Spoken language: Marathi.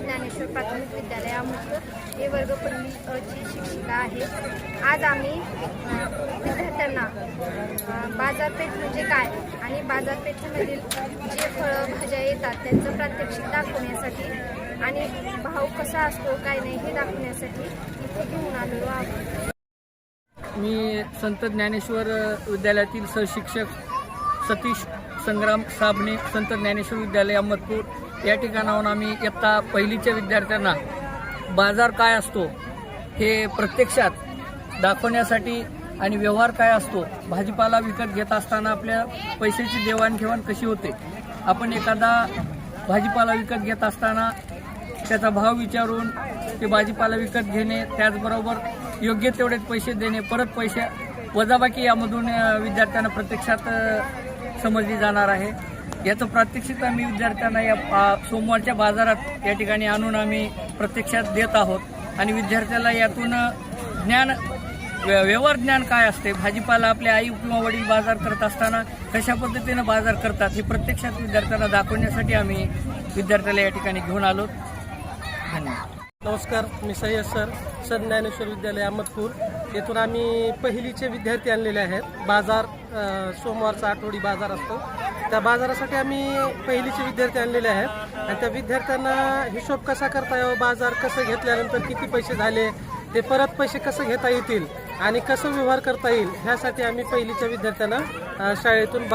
ज्ञानेश्वर प्राथमिक विद्यालयामध्ये हे वर्ग पहिली ची शिक्षिका आहे. आज आम्ही विद्यार्थ्यांना बाजारपेठ म्हणजे काय आणि बाजारपेठेमधील जे फळं भाज्या येतात त्यांचं प्रात्यक्षिक दाखवण्यासाठी आणि भाव कसा असतो काय नाही हे दाखवण्यासाठी इथे घेऊन आलेलो आहोत. मी संत ज्ञानेश्वर विद्यालयातील सहशिक्षक सतीश संग्राम साबणे संत ज्ञानेश्वर विद्यालय अहमदपूर. या ठिकाणाहून आम्ही इयत्ता पहिलीच्या विद्यार्थ्यांना बाजार काय असतो हे प्रत्यक्षात दाखवण्यासाठी आणि व्यवहार काय असतो भाजीपाला विकत घेत असताना आपल्या पैशाची देवाणघेवाण कशी होते? आपण एखादा भाजीपाला विकत घेत असताना त्याचा भाव विचारून ते भाजीपाला विकत घेणे त्याचबरोबर योग्य तेवढेच पैसे देणे परत पैसे वजाबाकी यामधून विद्यार्थ्यांना प्रत्यक्षात समजली जाणार आहे. याचं प्रात्यक्षिक आम्ही विद्यार्थ्यांना या सोमवारच्या बाजारात या ठिकाणी आणून आम्ही प्रत्यक्षात देत आहोत. आणि विद्यार्थ्याला यातून ज्ञान व्य- व्यवहार ज्ञान काय असते? भाजीपाला आपल्या आई किंवा वडील बाजार करत असताना कशा पद्धतीनं बाजार करतात हे प्रत्यक्षात विद्यार्थ्यांना दाखवण्यासाठी आम्ही विद्यार्थ्याला या ठिकाणी घेऊन आलो. धन्यवाद. नमस्कार मी सय्यद सर सर ज्ञानेश्वर विद्यालय अहमदपूर. येथून आम्ही पहिलीचे विद्यार्थी आणलेले आहेत. बाजार सोमवारचा आठवडी बाजार असतो. त्या बाजारासाठी आम्ही पहिलीचे विद्यार्थी आणलेले आहेत. आणि त्या विद्यार्थ्यांना हिशोब कसा करता यावं बाजार कसं घेतल्यानंतर किती पैसे झाले ते परत पैसे कसं घेता येतील आणि कसं व्यवहार करता येईल ह्यासाठी आम्ही पहिलीच्या विद्यार्थ्यांना शाळेतून